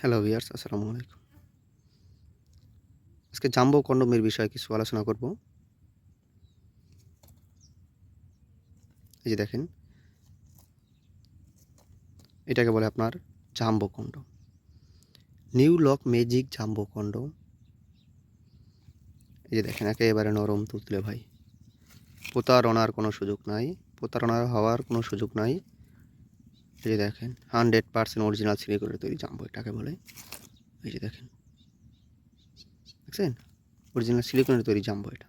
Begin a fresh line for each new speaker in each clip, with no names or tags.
Hello viewers আসসালামু আলাইকুম। আজকে জাম্বো কন্ডমের বিষয়ে কিছু আলোচনা করব। এই যে দেখেন, এটাকে বলে আপনার jumbo condom. New lock magic jumbo condom. এই যে দেখেন, একেবারে নরম তুতলে ভাই। প্রতারণার কোনো সুযোগ নাই প্রতারণার হওয়ার কোনো সুযোগ নাই। এই যে দেখেন হান্ড্রেড পার্সেন্ট অরিজিনাল সিলিকনের তৈরি জাম্বো এটাকে বলে। এই যে দেখেন, দেখছেন? অরিজিনাল সিলিকনের তৈরি জাম্বো এটা।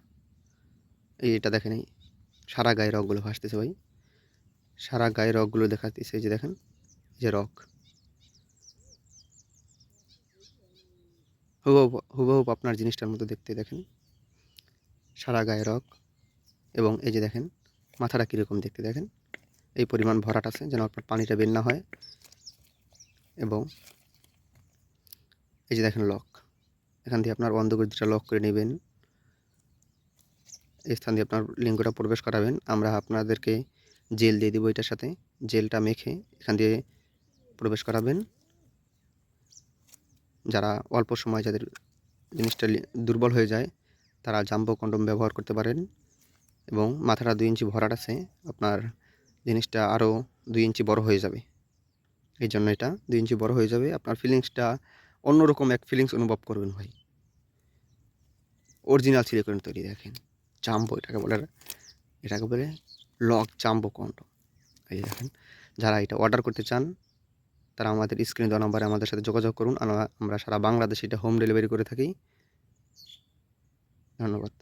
এই এটা দেখেন, এই সারা গায়ে রকগুলো ভাসতেছে ভাই। সারা গায়ে রগগুলো দেখাতেছে এই যে দেখেন যে রক হুবহু হুবহু আপনার জিনিসটার মতো দেখতে দেখেন। সারা গায়ে রক এবং এই যে দেখেন, মাথাটা কীরকম দেখতে দেখেন? এই পরিমাণ ভরাট আছে যেন আপনার পানিটা বের না হয়। এবং এই যে দেখেন লক, এখান দিয়ে আপনার বন্ধ করে দুটা লক করে নেবেন। এই স্থান দিয়ে আপনার লিঙ্গটা প্রবেশ করাবেন। আমরা আপনাদেরকে জেল দিয়ে দেবো এটার সাথে। জেলটা মেখে এখান দিয়ে প্রবেশ করাবেন। যারা অল্প সময় যাদের জিনিসটা দুর্বল হয়ে যায়, তারা জাম্বো কন্ডম ব্যবহার করতে পারেন। এবং মাথাটা দুই ইঞ্চি ভরাট আছে। আপনার জিনিসটা আরও দুই ইঞ্চি বড় হয়ে যাবে। এই জন্য এটা দুই ইঞ্চি বড় হয়ে যাবে। আপনার ফিলিংসটা অন্যরকম এক ফিলিংস অনুভব করবেন ভাই। অরিজিনাল সিলিকন তৈরি দেখেন। চাম্বো এটাকে বলে এটাকে বলে লক চাম্বো কন্ড। এই দেখেন, যারা এটা অর্ডার করতে চান, তারা আমাদের স্ক্রিন দেওয়া নাম্বারে আমাদের সাথে যোগাযোগ করুন। আমরা সারা বাংলাদেশে এটা হোম ডেলিভারি করে থাকি। ধন্যবাদ।